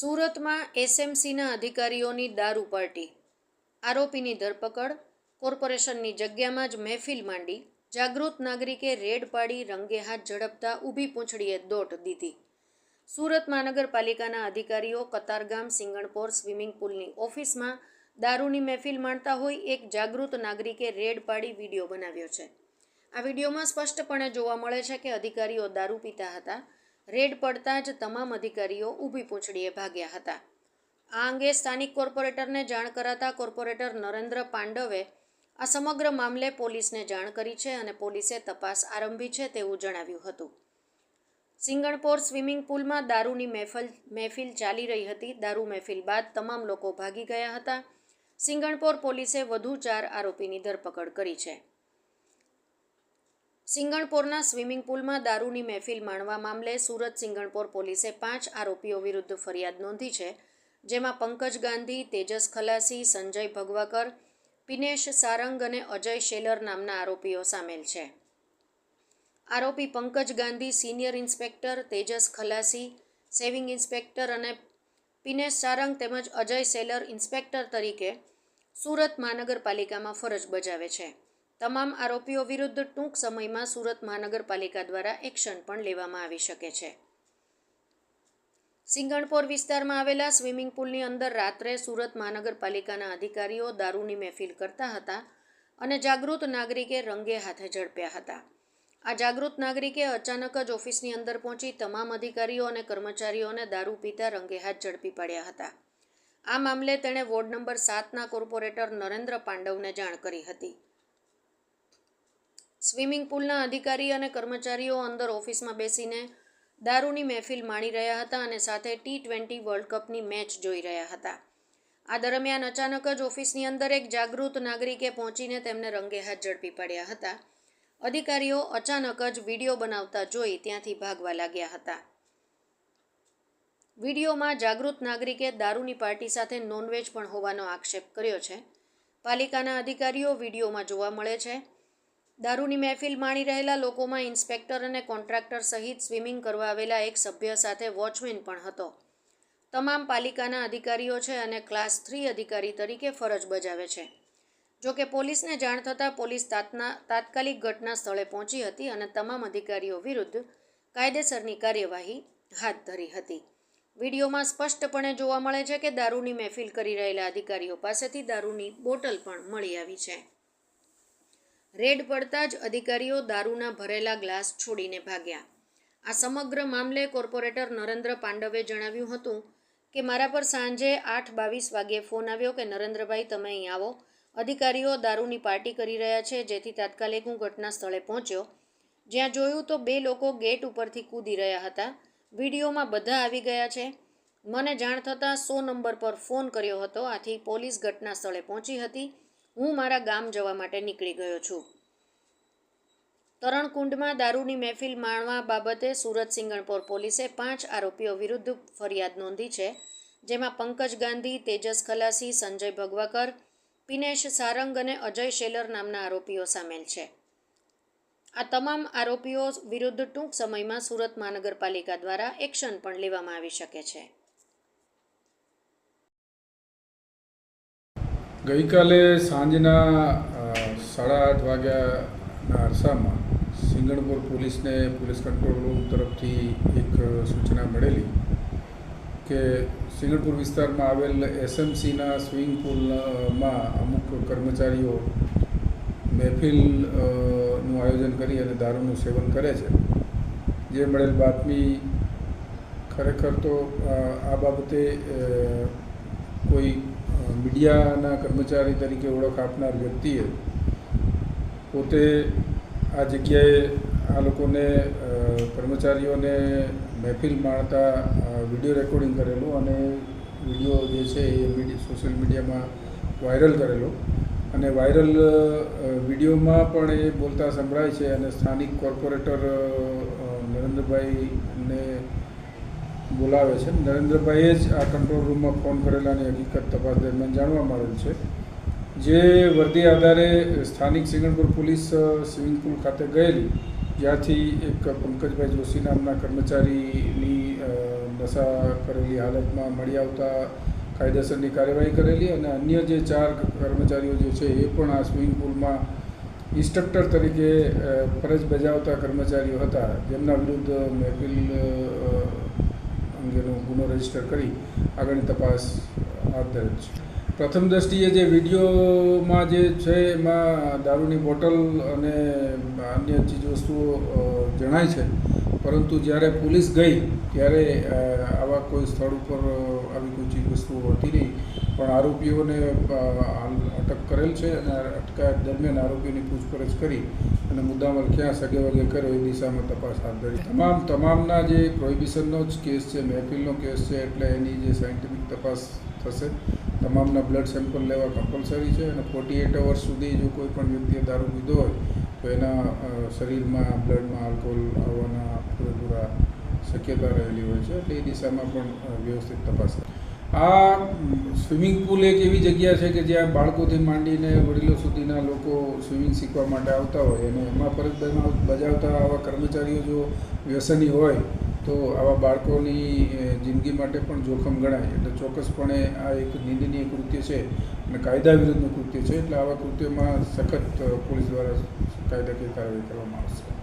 સુરતમાં એસએમસીના અધિકારીઓની દારૂ પાર્ટી. આરોપીની ધરપકડ, કોર્પોરેશનની જગ્યામાં જ મહેફિલ માંડી, જાગૃત નાગરિકે રેડ પાડી રંગે હાથ ઝડપતા ઊભી પૂંછડીએ દોટ દીધી. સુરત મહાનગરપાલિકાના અધિકારીઓ કતારગામ સિંગણપોર સ્વિમિંગ પુલની ઓફિસમાં દારૂની મહેફિલ માણતા હોય એક જાગૃત નાગરિકે રેડ પાડી વીડિયો બનાવ્યો છે. આ વિડીયોમાં સ્પષ્ટપણે જોવા મળે છે કે અધિકારીઓ દારૂ પીતા હતા રેડ પડતા જ તમામ અધિકારીઓ ઊભી પૂંછડીએ ભાગ્યા હતા. આ અંગે સ્થાનિક કોર્પોરેટરને જાણ કરાતા કોર્પોરેટર નરેન્દ્ર પાંડવે આ સમગ્ર મામલે પોલીસને જાણ કરી છે અને પોલીસે તપાસ આરંભી છે તેવું જણાવ્યું હતું. સિંગણપોર સ્વિમિંગ પુલમાં દારૂની મહેફલ, મહેફિલ ચાલી રહી હતી. દારૂ મહેફિલ બાદ તમામ લોકો ભાગી ગયા હતા. સિંગણપોર પોલીસે વધુ ચાર આરોપીની ધરપકડ કરી છે. સિંગણપોરના સ્વિમિંગ પુલમાં દારૂની મહેફિલ માણવા મામલે સુરત સિંગણપોર પોલીસે પાંચ આરોપીઓ વિરુદ્ધ ફરિયાદ નોંધી છે, જેમાં પંકજ ગાંધી, તેજસ ખલાસી, સંજય ભગવાકર, પિનેશ સારંગ અને અજય શેલર નામના આરોપીઓ સામેલ છે. આરોપી Pankaj Gandhi senior inspector, Tejas Khalasi, saving inspector અને પિનેશ સારંગ તેમજ અજય સેલર ઇન્સ્પેક્ટર તરીકે સુરત મહાનગરપાલિકામાં ફરજ બજાવે છે. તમામ આરોપીઓ વિરુદ્ધ ટૂંક સમયમાં સુરત મહાનગરપાલિકા દ્વારા એક્શન પણ લેવામાં આવી શકે છે. સિંગણપોર વિસ્તારમાં આવેલા સ્વિમિંગ પુલની અંદર રાત્રે સુરત મહાનગરપાલિકાના અધિકારીઓ દારૂની મહેફિલ કરતા હતા અને જાગૃત નાગરિકે રંગે હાથે ઝડપ્યા હતા. આ જાગૃત નાગરિકે અચાનક જ ઓફિસની અંદર પહોંચી તમામ અધિકારીઓ અને કર્મચારીઓને દારૂ પીતા રંગે હાથ ઝડપી પાડ્યા હતા. આ મામલે તેણે વોર્ડ નંબર સાતના કોર્પોરેટર નરેન્દ્ર પાંડવને જાણ કરી હતી. સ્વિમિંગ પુલના અધિકારી અને કર્મચારીઓ અંદર ઓફિસમાં બેસીને દારૂની મહેફિલ માણી રહ્યા હતા અને સાથે ટી ટ્વેન્ટી વર્લ્ડ કપની મેચ જોઈ રહ્યા હતા. આ દરમિયાન અચાનક જ ઓફિસની અંદર એક જાગૃત નાગરિકે પહોંચીને તેમને રંગે હાથ ઝડપી પડ્યા હતા. અધિકારીઓ અચાનક જ વીડિયો બનાવતા જોઈ ત્યાંથી ભાગવા લાગ્યા હતા. વિડીયોમાં જાગૃત નાગરિકે દારૂની પાર્ટી સાથે નોનવેજ પણ હોવાનો આક્ષેપ કર્યો છે. પાલિકાના અધિકારીઓ વિડીયોમાં જોવા મળે છે દારૂની મહેફિલ માણી રહેલા લોકોમાં ઇન્સ્પેક્ટર અને કોન્ટ્રાક્ટર સહિત સ્વિમિંગ કરવા આવેલા એક સભ્ય સાથે વોચમેન પણ હતો. તમામ પાલિકાના અધિકારીઓ છે અને ક્લાસ થ્રી અધિકારી તરીકે ફરજ બજાવે છે. જોકે પોલીસને જાણ થતાં પોલીસ તાતના, તાત્કાલિક ઘટના સ્થળે પહોંચી હતી અને તમામ અધિકારીઓ વિરુદ્ધ કાયદેસરની કાર્યવાહી હાથ ધરી હતી. વિડીયોમાં સ્પષ્ટપણે જોવા મળે છે કે દારૂની મહેફિલ કરી રહેલા અધિકારીઓ પાસેથી દારૂની બોટલ પણ મળી આવી છે. રેડ પડતા જ અધિકારીઓ દારૂના ભરેલા ગ્લાસ છોડીને ભાગ્યા. આ સમગ્ર મામલે કોર્પોરેટર નરેન્દ્ર પાંડવે જણાવ્યું હતું કે, મારા પર સાંજે આઠ બાવીસ વાગ્યે ફોન આવ્યો કે, નરેન્દ્રભાઈ, તમે અહીં આવો. અધિકારીઓ દારૂની પાર્ટી કરી રહ્યા છે, જેથી તાત્કાલિક હું ઘટના સ્થળે પહોંચ્યો. જ્યાં જોયું તો બે લોકો ગેટ ઉપરથી કૂદી રહ્યા હતા. વિડીયોમાં બધા આવી ગયા છે. મને જાણ થતાં સો નંબર પર ફોન કર્યો હતો. આથી પોલીસ ઘટના સ્થળે પહોંચી હતી. હું મારા ગામ જવા માટે નીકળી ગયો છું. તરણકુંડમાં દારૂની મહેફિલ માણવા બાબતે સુરત સિંગણપોર પોલીસે પાંચ આરોપીઓ વિરુદ્ધ ફરિયાદ નોંધી છે, જેમાં પંકજ ગાંધી, તેજસ ખલાસી, સંજય ભગવાકર, પિનેશ સારંગ અને અજય શેલર નામના આરોપીઓ સામેલ છે. આ તમામ આરોપીઓ વિરુદ્ધ ટૂંક સમયમાં સુરત મહાનગરપાલિકા દ્વારા એક્શન પણ લેવામાં આવી શકે છે. ગઈકાલે સાંજના સાડા આઠ વાગ્યાના અરસામાં સિંગણપુર પોલીસને પોલીસ કંટ્રોલ રૂમ તરફથી એક સૂચના મળેલી કે સિંગણપુર વિસ્તારમાં આવેલ એસએમસીના સ્વિમિંગ પુલમાં અમુક કર્મચારીઓ મહેફિલનું આયોજન કરી અને દારૂનું સેવન કરે છે. જે મળેલ બાતમી ખરેખર તો આ બાબતે કોઈ મીડિયાના કર્મચારી તરીકે ઓળખ આપનાર વ્યક્તિએ પોતે આ જગ્યાએ આ લોકોને કર્મચારીઓને મહેફિલ માણતા વીડિયો રેકોર્ડિંગ કરેલું અને વીડિયો જે છે એ સોશિયલ મીડિયામાં વાયરલ કરેલો. અને વાયરલ વિડીયોમાં પણ એ બોલતા સંભળાય છે અને સ્થાનિક કોર્પોરેટર અ, નરેન્દ્રભાઈને બોલાવે છે. નરેન્દ્રભાઈએ જ આ કંટ્રોલ રૂમમાં ફોન કરેલાની હકીકત તપાસ દરમિયાન જાણવા મળેલ છે. જે વર્દી આધારે સ્થાનિક સિંગણપુર પોલીસ સ્વિમિંગ પુલ ખાતે ગયેલી, જ્યાંથી એક પંકજભાઈ જોશી નામના કર્મચારીની નશા કરેલી હાલતમાં મળી આવતા કાયદેસરની કાર્યવાહી કરેલી અને અન્ય જે ચાર કર્મચારીઓ જે છે એ પણ આ સ્વિમિંગ પુલમાં ઇન્સ્ટ્રક્ટર તરીકે ફરજ બજાવતા કર્મચારીઓ હતા. જેમના વિરુદ્ધ મહેફિલ ગુનો રજિસ્ટર કરી આગળની તપાસ હાથ ધરે છે. પ્રથમ દ્રષ્ટિએ જે વિડીયોમાં જે છે એમાં દારૂની બોટલ અને અન્ય ચીજવસ્તુઓ અ, જણાય છે. પરંતુ જ્યારે પોલીસ ગઈ, ત્યારે આવા કોઈ સ્થળ ઉપર આવી કોઈ ચીજવસ્તુઓ હતી નહીં. પણ આરોપીઓને અટક કરેલ છે અને અટકાયત દરમિયાન આરોપીઓની પૂછપરછ કરી અને મુદ્દામાલ ક્યાં સગે વગે કર્યો એ દિશામાં તપાસ હાથ ધરી. તમામ, તમામના જે પ્રોહિબિશનનો જ કેસ છે, મહેફિલનો કેસ છે, એટલે એની જે સાયન્ટિફિક તપાસ થશે, તમામના બ્લડ સેમ્પલ લેવા કમ્પલસરી છે અને ફોર્ટી એટ અવર્સ સુધી જો કોઈ પણ વ્યક્તિએ દારૂ પીધો હોય તો એના શરીરમાં બ્લડમાં આલ્કોહોલ આવવાના પૂરેપૂરા શક્યતા રહેલી હોય છે, એટલે એ દિશામાં પણ વ્યવસ્થિત તપાસ આ સ્વિમિંગ પુલ એક એવી જગ્યા છે કે જ્યાં બાળકોથી માંડીને વડીલો સુધીના લોકો સ્વિમિંગ શીખવા માટે આવતા હોય અને એમાં ફરજ બજાવ- બજાવતા આવા કર્મચારીઓ જો વ્યસની હોય તો આવા બાળકોની જિંદગી માટે પણ જોખમ ગણાય. એટલે ચોક્કસપણે આ એક નિંદનીય કૃત્ય છે અને કાયદા વિરુદ્ધનું કૃત્ય છે. એટલે આવા કૃત્યમાં સખત પોલીસ દ્વારા કાયદાકીય કાર્યવાહી કરવામાં આવશે.